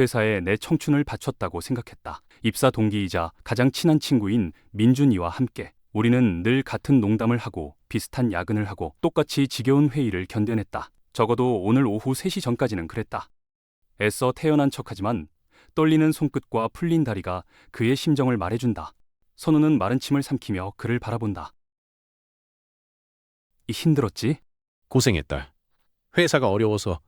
회사에 내 청춘을 바쳤다고 생각했다. 입사 동기이자 가장 친한 친구인 민준이와 함께 우리는 늘 같은 농담을 하고 비슷한 야근을 하고 똑같이 지겨운 회의를 견뎌냈다. 적어도 오늘 오후 3시 전까지는 그랬다. 애써 태연한 척하지만 떨리는 손끝과 풀린 다리가 그의 심정을 말해준다. 선우는 마른 침을 삼키며 그를 바라본다. 이 힘들었지? 고생했다. 회사가 어려워서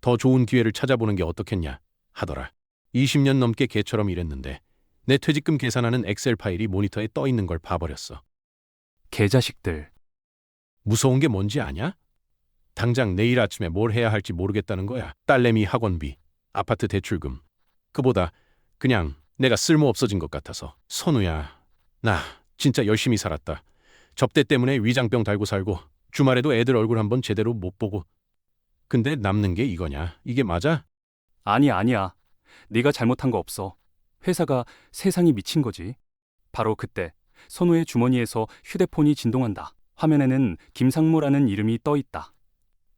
더 좋은 기회를 찾아보는 게 어떻겠냐 하더라. 20년 넘게 개처럼 일했는데 내 퇴직금 계산하는 엑셀 파일이 모니터에 떠 있는 걸 봐버렸어. 개자식들. 무서운 게 뭔지 아냐? 당장 내일 아침에 뭘 해야 할지 모르겠다는 거야. 딸내미 학원비, 아파트 대출금. 그보다 그냥 내가 쓸모 없어진 것 같아서. 선우야, 나 진짜 열심히 살았다. 접대 때문에 위장병 달고 살고 주말에도 애들 얼굴 한번 제대로 못 보고. 근데 남는 게 이거냐? 이게 맞아? 아니 아니야. 네가 잘못한 거 없어. 회사가 세상이 미친 거지. 바로 그때 선우의 주머니에서 휴대폰이 진동한다. 화면에는 김상무라는 이름이 떠 있다.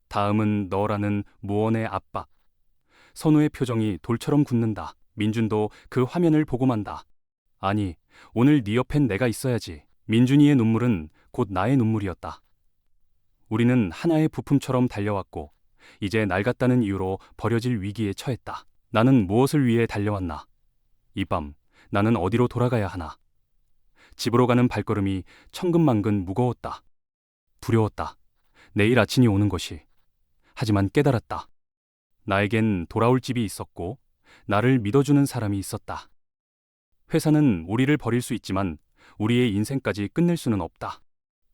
다음은 너라는 무언의 압박. 선우의 표정이 돌처럼 굳는다. 민준도 그 화면을 보고 만다. 아니, 오늘 네 옆엔 내가 있어야지. 민준이의 눈물은 곧 나의 눈물이었다. 우리는 하나의 부품처럼 달려왔고, 이제 낡았다는 이유로 버려질 위기에 처했다. 나는 무엇을 위해 달려왔나? 이 밤 나는 어디로 돌아가야 하나? 집으로 가는 발걸음이 천근만근 무거웠다. 두려웠다. 내일 아침이 오는 것이. 하지만 깨달았다. 나에겐 돌아올 집이 있었고, 나를 믿어주는 사람이 있었다. 회사는 우리를 버릴 수 있지만, 우리의 인생까지 끝낼 수는 없다.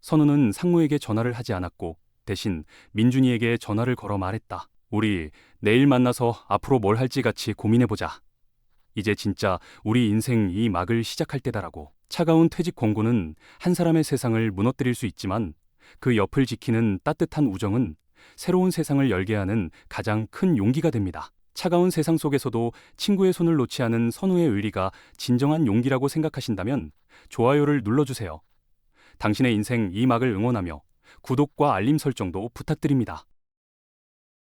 선우는 상무에게 전화를 하지 않았고, 대신 민준이에게 전화를 걸어 말했다. 우리 내일 만나서 앞으로 뭘 할지 같이 고민해보자. 이제 진짜 우리 인생 이 막을 시작할 때다라고. 차가운 퇴직 권고는 한 사람의 세상을 무너뜨릴 수 있지만 그 옆을 지키는 따뜻한 우정은 새로운 세상을 열게 하는 가장 큰 용기가 됩니다. 차가운 세상 속에서도 친구의 손을 놓지 않은 선우의 의리가 진정한 용기라고 생각하신다면 좋아요를 눌러주세요. 당신의 인생 이 막을 응원하며 구독과 알림 설정도 부탁드립니다.